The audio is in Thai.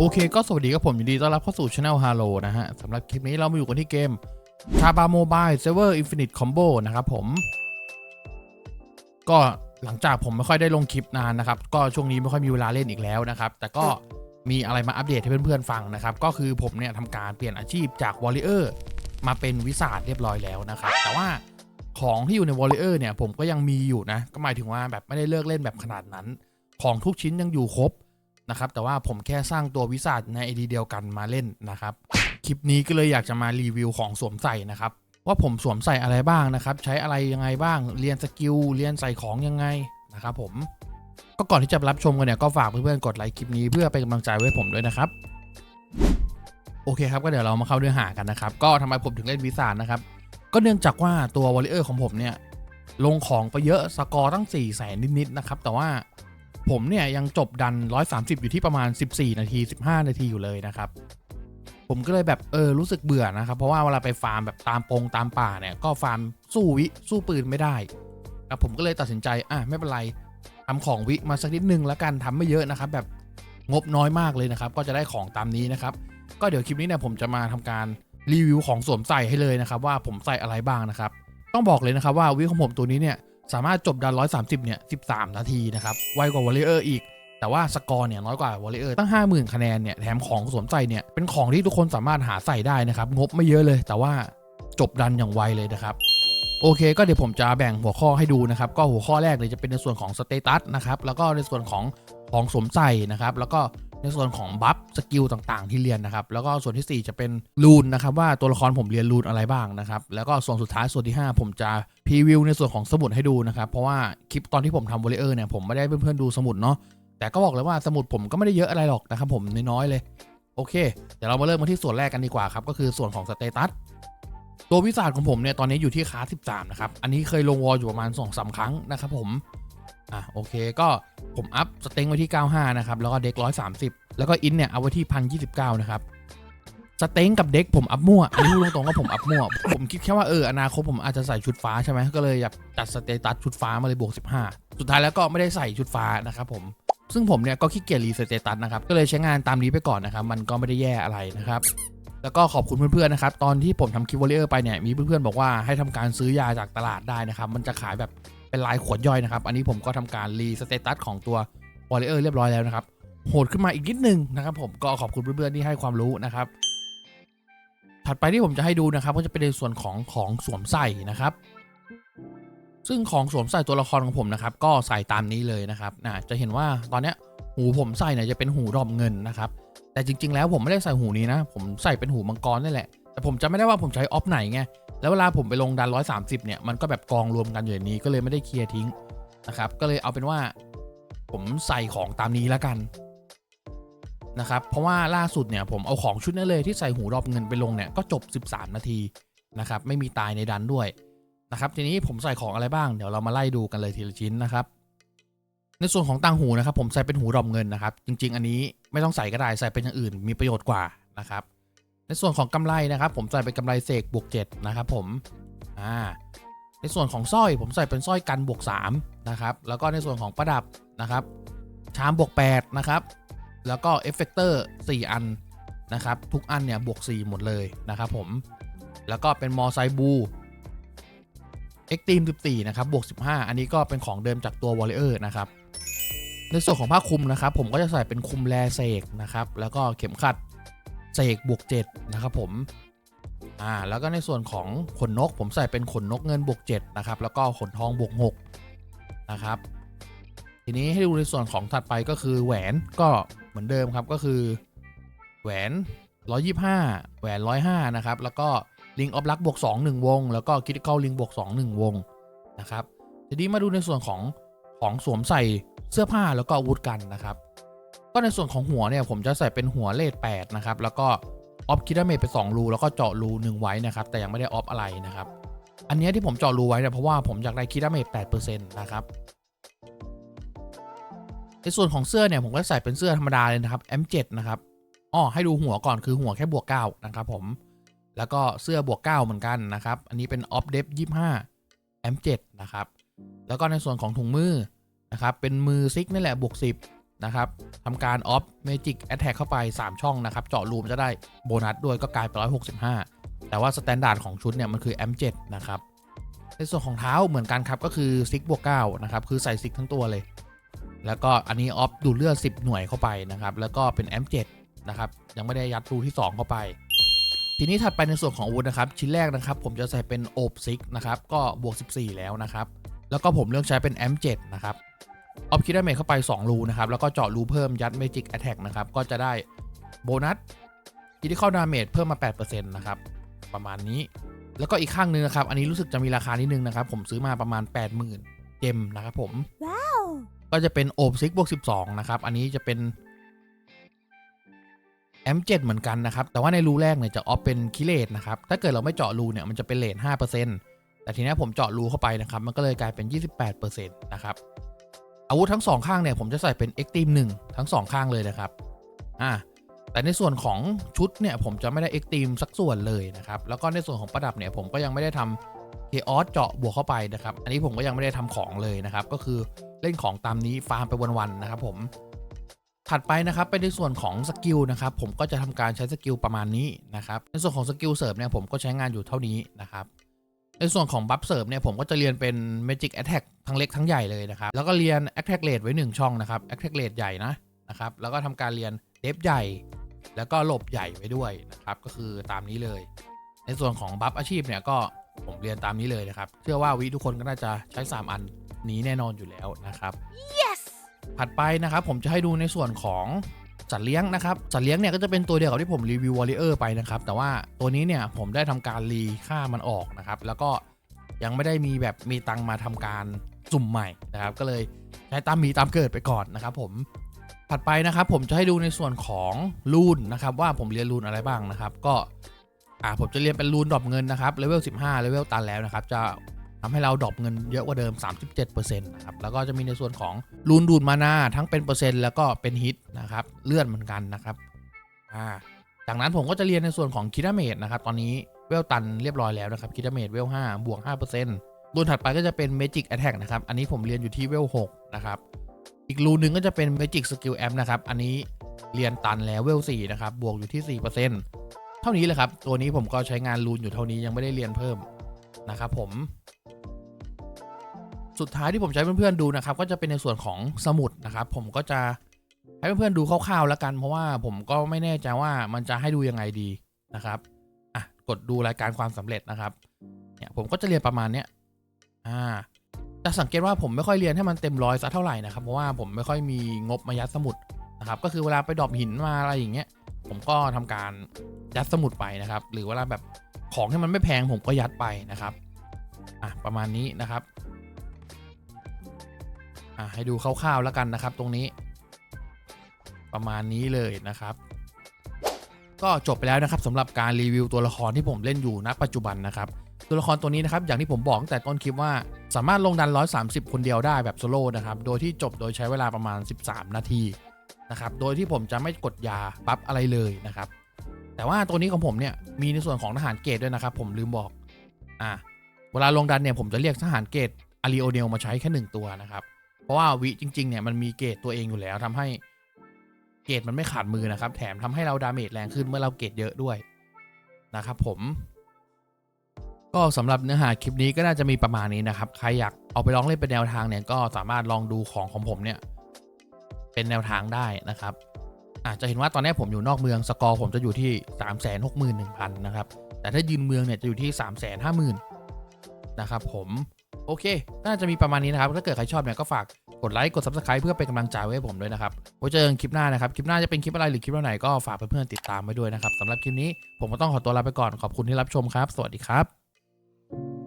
โอเคก็สวัสดีครับผมยินดีต้อนรับเข้าสู่ช anel Halo นะฮะสำหรับคลิปนี้เรามาอยู่กันที่เกม c a b a Mobile Server Infinite Combo นะครับผม ก็หลังจากผมไม่ค่อยได้ลงคลิปนานนะครับ ก็ช่วงนี้ไม่ค่อยมีเวลาเล่นอีกแล้วนะครับ แต่ก็มีอะไรมาอัปเดตให้เพื่อนๆฟังนะครับ ก็คือผมเนี่ยทำการเปลี่ยนอาชีพจาก Warrior มาเป็นวิสาดเรียบร้อยแล้วนะครับ แต่ว่าของที่อยู่ใน Warrior เนี่ยผมก็ยังมีอยู่นะ ก็หมายถึงว่าแบบไม่ได้เลิกเล่นแบบขนาดนั้น ของทุกชิ้นยังอยู่ครบ นะครับแต่ว่าผมแค่สร้างตัววิสัทในไอดีเดียวกันมาเล่นนะครับ คลิปนี้ก็เลยอยากจะมารีวิวของสวมใส่นะครับ ว่าผมสวมใส่อะไรบ้างนะครับ ใช้อะไรยังไงบ้าง เรียนสกิลเรียนใส่ของยังไงนะครับผมก็ก่อนที่จะรับชมกันเนี่ยก็ฝากเพื่อนๆกดไลค์คลิปนี้เพื่อเป็นกำลังใจไว้ผมด้วยนะครับโอเคครับก็เดี๋ยวเรามาเข้าเนื้อหากันนะครับ ก็ทำไมผมถึงเล่นวิสานะครับ ก็เนื่องจากว่าตัววอลเลเยอร์ของผมเนี่ยลงของไปเยอะสกอร์ตั้ง4ี่แสนนิดๆนะครับ แต่ว่า ผมเนี่ยยังจบดัน 130 อยู่ที่ประมาณ 14 นาที 15 นาทีอยู่เลยนะครับ ผมก็เลยแบบเออรู้สึกเบื่อนะครับ เพราะว่าเวลาไปฟาร์มแบบตามปงตามป่าเนี่ยก็ฟาร์มสู้วิสู้ปืนไม่ได้ครับผมก็เลยตัดสินใจอะไม่เป็นไรทำของวิมาสักนิดนึงแล้วกันทำไม่เยอะนะครับ แบบงบน้อยมากเลยนะครับ ก็จะได้ของตามนี้นะครับ ก็เดี๋ยวคลิปนี้เนี่ยผมจะมาทำการรีวิวของสวมใส่ให้เลยนะครับ ว่าผมใส่อะไรบ้างนะครับ ต้องบอกเลยนะครับว่าวิของผมตัวนี้เนี่ย สามารถจบดัน 130 เนี่ย 13 นาทีนะครับ ไวกว่าวอลเลเยอร์อีก แต่ว่าสกอร์เนี่ยน้อยกว่าวอลเลเยอร์ตั้ง 50,000 คะแนนเนี่ย แถมของสวมใส่เนี่ย เป็นของที่ทุกคนสามารถหาใส่ได้นะครับ งบไม่เยอะเลย แต่ว่าจบดันอย่างไวเลยนะครับ โอเค ก็เดี๋ยวผมจะแบ่งหัวข้อให้ดูนะครับ ก็หัวข้อแรกเลยจะเป็นในส่วนของสเตตัสนะครับ แล้วก็ในส่วนของของสวมใส่นะครับ แล้วก็ ในส่วนของบัฟสกิลต่างๆ ที่เรียนนะครับ แล้วก็ส่วนทีสี่ 4 จะเป็นรูนนะครับ ว่าตัวละครผมเรียนรูนอะไรบ้างนะครับ แล้วก็ส่วนสุดท้ายส่วนที่ 5 ผมจะพรีวิวในส่วนของสมุดให้ดูนะครับ เพราะว่าคลิปตอนที่ผมทำวอลเลเยอร์เนี่ยผมไม่ได้เพื่อนๆดูสมุดเนาะแต่ก็บอกเลยว่าสมุดผมก็ไม่ได้เยอะอะไรหรอกนะครับผมน้อยๆเลยโอเค เดี๋ยวเรามาเริ่มกันที่ส่วนแรกกันดีกว่าครับ ก็คือส่วนของสเตตัสตัววิสาของผมเนี่ยตอนนี้อยู่ที่คลาส13นะครับ อันนี้เคยลงวอลอยู่ประมาณ2อสาครั้งนะครับผม อะโอเคก็ผมอัพสเต็งไว้ที่ 95 นะครับ แล้วก็เด็ก 130 แล้วก็อินเนี่ยเอาไว้ที่ 1029 นะครับ สเต็งกับเด็กผมอัพมั่วอันนี้พูดตรงๆว่าผมอัพมั่ว ผมคิดแค่ว่าเอออนาคตผมอาจจะใส่ชุดฟ้าใช่ไหมก็เลยอยากจัดสเตตัสชุดฟ้ามาเลยบวก 15 สุดท้ายแล้วก็ไม่ได้ใส่ชุดฟ้านะครับผมซึ่งผมเนี่ยก็ขี้เกียจรีสเตตัสนะครับ ก็เลยใช้งานตามนี้ไปก่อนนะครับ มันก็ไม่ได้แย่อะไรนะครับ แล้วก็ขอบคุณเพื่อนๆนะครับ ตอนที่ผมทำคลิปวอลเลอร์ไปเนี่ย มีเพื่อนๆบอกว่าให้ทำการซื้อยาจากตลาดได้นะครับ มันจะขายแบบ เป็นลายขวดย่อยนะครับ อันนี้ผมก็ทำการรีสเตตัสของตัววอลเลอร์เรียบร้อยแล้วนะครับ โหดขึ้นมาอีกนิดนึงนะครับ ผมก็ขอบคุณเพื่อนๆที่ให้ความรู้นะครับ ถัดไปที่ผมจะให้ดูนะครับ ก็จะเป็นในส่วนของของสวมใส่นะครับ ซึ่งของสวมใส่ตัวละครของผมนะครับ ก็ใส่ตามนี้เลยนะครับนะจะเห็นว่าตอนเนี้ยหูผมใส่เนี่ยจะเป็นหูรอบเงินนะครับแต่จริง ๆ แล้วผมไม่ได้ใส่หูนี้นะ ผมใส่เป็นหูมังกรนี่แหละ แต่ผมจะไม่ได้ว่าผมใช้ออฟไหนไง แล้วเวลาผมไปลงดัน 130 เนี่ย มันก็แบบกองรวมกันอยู่ในนี้ก็เลยไม่ได้เคลียร์ทิ้งนะครับ ก็เลยเอาเป็นว่า ผมใส่ของตามนี้แล้วกันนะครับ เพราะว่าล่าสุดเนี่ยผมเอาของชุดนั้นเลยที่ใส่หูรอบเงินไปลงเนี่ยก็จบ 13 นาทีนะครับ ไม่มีตายในดันด้วยนะครับ ทีนี้ผมใส่ของอะไรบ้างเดี๋ยวเรามาไล่ดูกันเลยทีละชิ้นนะครับ ในส่วนของต่างหูนะครับ ผมใส่เป็นหูรอบเงินนะครับ จริง ๆ อันนี้ไม่ต้องใส่ก็ได้ใส่เป็นอย่างอื่นมีประโยชน์กว่านะครับ ในส่วนของกำไรนะครับ ผมใส่เป็นกำไรเสกบวก7นะครับผมอ่าในส่วนของสร้อยผมใส่เป็นสร้อยกันบวก3นะครับแล้วก็ในส่วนของประดับนะครับ ชามบวก8นะครับแล้วก็เอฟเฟกเตอร์4อันนะครับ ทุกอันเนี่ยบวก 4 หมดเลยนะครับผมแล้วก็เป็นมอไซบูเอ็กตีม14นะครับบวก 15 อันนี้ก็เป็นของเดิมจากตัววอลเลอร์นะครับในส่วนของผ้าคลุมนะครับ ผมก็จะใส่เป็นคลุมแลเสกนะครับ แล้วก็เข็มขัด เสกบวก7นะครับผมอ่าแล้วก็ในส่วนของขนนก ผมใส่เป็นขนนกเงินบวก7นะครับแล้วก็ขนทองบวก6นะครับทีนี้ให้ดูในส่วนของถัดไปก็คือแหวนก็เหมือนเดิมครับก็คือแหวน 125 แหวน 105 นะครับ แล้วก็ลิงออฟลักบวก2 1 วง แล้วก็คิดเข้าลิงบวก2 1 วงนะครับทีนี้มาดูในส่วนของของสวมใส่เสื้อผ้าแล้วก็อาวุธกันนะครับ ก็ในส่วนของหัวเนี่ยผมจะใส่เป็นหัวเลท8นะครับแล้วก็ออฟคิดาเมจไป2รูแล้วก็เจาะรูหนึ่งไว้นะครับแต่ยังไม่ได้ออฟอะไรนะครับอันนี้ที่ผมเจาะรูไว้เนี่ยเพราะว่าผมอยากได้คิดาเมจ8%นะครับในส่วนของเสื้อเนี่ยผมก็ใส่เป็นเสื้อธรรมดาเลยนะครับ M7 นะครับอ๋อให้ดูหัวก่อนคือหัวแค่บวก9นะครับผมแล้วก็เสื้อบวก9เหมือนกันนะครับอันนี้เป็น Off Dep 25 M7 นะครับแล้วก็ในส่วนของถุงมือนะครับเป็นมือซิกนี่แหละบวก10 นะครับทำการออฟเมจิกแอ t แทกเข้าไป 3 ช่องนะครับ เจาะรูมจะได้โบนัสด้วยก็กลายเป็น165 แต่ว่าสแตนดาร์ดของชุดเนี่ยมันคือ M7 นะครับ ในส่วนของเท้าเหมือนกันครับ ก็คือซิกบวก9นะครับ คือใส่ซิกทั้งตัวเลย แล้วก็อันนี้ออฟดูดเลือด 10 หน่วยเข้าไปนะครับ แล้วก็เป็น M7 นะครับ ยังไม่ได้ยัดรูที่ 2 เข้าไป ทีนี้ถัดไปในส่วนของอาวุธนะครับ ชิ้นแรกนะครับ ผมจะใส่เป็นโอบซิกนะครับ ก็บวก 14 แล้วนะครับ แล้วก็ผมเลือกใช้เป็น M7 นะครับ ออฟคิดดาเมจเข้าไป 2 รูนะครับ แล้วก็เจาะรูเพิ่มยัดเมจิกแอ t แทกนะครับ ก็จะได้โบนัสคิดที่เข้าดาเมจเพิ่มมา 8%นะครับ ประมาณนี้ แล้วก็อีกข้างหนึงนะครับ อันนี้รู้สึกจะมีราคานิดนึงนะครับ ผมซื้อมาประมาณ 80,000 เจมนะครับผม ก็จะเป็นโอบซิกบวก12 นะครับ อันนี้จะเป็น M7 เหมือนกันนะครับ แต่ว่าในรูแรกเนี่ยจะออฟเป็นคิเลตนะครับ ถ้าเกิดเราไม่เจาะรูเนี่ยมันจะเป็นเลท5%แต่ทีนี้ผมเจาะรูเข้าไปนะครับ มันก็เลยกลายเป็น 28%นะครับ อาวุธทั้งสองข้างเนี่ยผมจะใส่เป็น Extreme 1ทั้งสองข้างเลยนะครับอ่าแต่ในส่วนของชุดเนี่ยผมจะไม่ได้ Extreme สักส่วนเลยนะครับแล้วก็ในส่วนของประดับเนี่ยผมก็ยังไม่ได้ทำ Chaos เจาะบวกเข้าไปนะครับอันนี้ผมก็ยังไม่ได้ทำของเลยนะครับก็คือเล่นของตามนี้ฟาร์มไปวันๆนะครับผมถัดไปนะครับไปในส่วนของสกิลนะครับผมก็จะทำการใช้สกิลประมาณนี้นะครับในส่วนของสกิลเสริมเนี่ยผมก็ใช้งานอยู่เท่านี้นะครับ ในส่วนของบัฟเสริมเนี่ยผมก็จะเรียนเป็น Magic Attack ทั้งเล็กทั้งใหญ่เลยนะครับ แล้วก็เรียน Attack Rate ไว้ 1 ช่องนะครับ Attack Rate ใหญ่นะนะครับ แล้วก็ทำการเรียนเดฟใหญ่ แล้วก็หลบใหญ่ไว้ด้วยนะครับ ก็คือตามนี้เลย ในส่วนของบัฟอาชีพเนี่ยก็ผมเรียนตามนี้เลยนะครับ เชื่อว่าวิทุกคนก็น่าจะใช้ 3 อันนี้แน่นอนอยู่แล้วนะครับ Yes ถัดไปนะครับผมจะให้ดูในส่วนของ สัตว์เลี้ยงนะครับสัตว์เลี้ยงเนี่ยก็จะเป็นตัวเดียวกับที่ผมรีวิววอลเลอร์ไปนะครับแต่ว่าตัวนี้เนี่ยผมได้ทำการรีค่ามันออกนะครับแล้วก็ยังไม่ได้มีแบบมีตังมาทำการสุ่มใหม่นะครับก็เลยใช้ตามมีตามเกิดไปก่อนนะครับผมถัดไปนะครับผมจะให้ดูในส่วนของรูนนะครับว่าผมเรียนรูนอะไรบ้างนะครับ ก็อ่าผมจะเรียนเป็นรูนดรอปเงินนะครับเลเวล15เลเวลตันแล้วนะครับจะ ทำให้เราดรอปเงินเยอะกว่าเดิม 37%นะครับ แล้วก็จะมีในส่วนของรูนดูดมานาทั้งเป็นเปอร์เซ็นต์แล้วก็เป็นฮิตนะครับ เลื่อนเหมือนกันนะครับ อ่า จากนั้นผมก็จะเรียนในส่วนของคิดาเมดนะครับ ตอนนี้เวลตันเรียบร้อยแล้วนะครับคิดาเมดเวล5บวก5%รูนถัดไปก็จะเป็น Magic Attack นะครับ อันนี้ผมเรียนอยู่ที่เวล6นะครับ อีกรูนหนึ่งก็จะเป็น Magic Skill Amp นะครับ อันนี้เรียนตันแล้วเวล4นะครับ บวกอยู่ที่ 4%เท่านี้เลยครับ ตัวนี้ผมก็ใช้งานรูนอยู่เท่านี้ยังไม่ได้เรียนเพิ่มนะครับผม สุดท้ายที่ผมใช้เพื่อนๆดูนะครับ ก็จะเป็นในส่วนของสมุดนะครับ ผมก็จะให้เพื่อนๆดูคร่าวๆแล้วกัน เพราะว่าผมก็ไม่แน่ใจว่ามันจะให้ดูยังไงดีนะครับอะกดดูรายการความสำเร็จนะครับเนี่ยผมก็จะเรียนประมาณเนี้ยอ่าจะสังเกตว่าผมไม่ค่อยเรียนให้มันเต็มร้อยสักเท่าไหร่นะครับเพราะว่าผมไม่ค่อยมีงบมายัดสมุดนะครับก็คือเวลาไปดรอปหินมาอะไรอย่างเงี้ย ผมก็ทำการยัดสมุดไปนะครับ หรือเวลาแบบของที่มันไม่แพงผมก็ยัดไปนะครับอะประมาณนี้นะครับ อะให้ดูคร่าวๆแล้วกันนะครับ ตรงนี้ ประมาณนี้เลยนะครับ ก็จบไปแล้วนะครับสำหรับการรีวิวตัวละครที่ผมเล่นอยู่ณปัจจุบันนะครับตัวละครตัวนี้นะครับอย่างที่ผมบอกตั้งแต่ต้นคลิปว่าสามารถลงดัน 130 คนเดียวได้แบบโซโล่นะครับ โดยที่จบโดยใช้เวลาประมาณ 13 นาทีนะครับ โดยที่ผมจะไม่กดยาปั๊บอะไรเลยนะครับ แต่ว่าตัวนี้ของผมเนี่ยมีในส่วนของทหารเกตด้วยนะครับ ผมลืมบอกอะเวลาลงดันเนี่ยผมจะเรียกทหารเกตอาริโอเนลมาใช้แค่หนึ่งตัวนะครับ เพราะว่าวิจริง ๆ เนี่ยมันมีเกรดตัวเองอยู่แล้วทำให้เกรดมันไม่ขาดมือนะครับ แถมทำให้เราดาเมจแรงขึ้นเมื่อเราเกรดเยอะด้วยนะครับผม ก็สำหรับเนื้อหาคลิปนี้ก็น่าจะมีประมาณนี้นะครับ ใครอยากเอาไปลองเล่นเป็นแนวทางเนี่ยก็สามารถลองดูของของผมเนี่ย เป็นแนวทางได้นะครับอาจจะเห็นว่าตอนนี้ผมอยู่นอกเมืองสกอร์ผมจะอยู่ที่ 3 6 1 0 0 0 นะครับ แต่ถ้ายืนเมืองเนี่ยจะอยู่ที่ 3 5 0 0 0 0นะครับผม โอเค น่าจะมีประมาณนี้นะครับ ถ้าเกิดใครชอบเนี่ยก็ฝากกดไลค์ กด subscribe เพื่อเป็นกำลังใจให้ผมด้วยนะครับไว้เจอกันคลิปหน้านะครับ คลิปหน้าจะเป็นคลิปอะไรหรือคลิปไหนก็ฝากเพื่อนๆติดตามไว้ด้วยนะครับสำหรับคลิปนี้ผมก็ต้องขอตัวลาไปก่อน ขอบคุณที่รับชมครับ สวัสดีครับ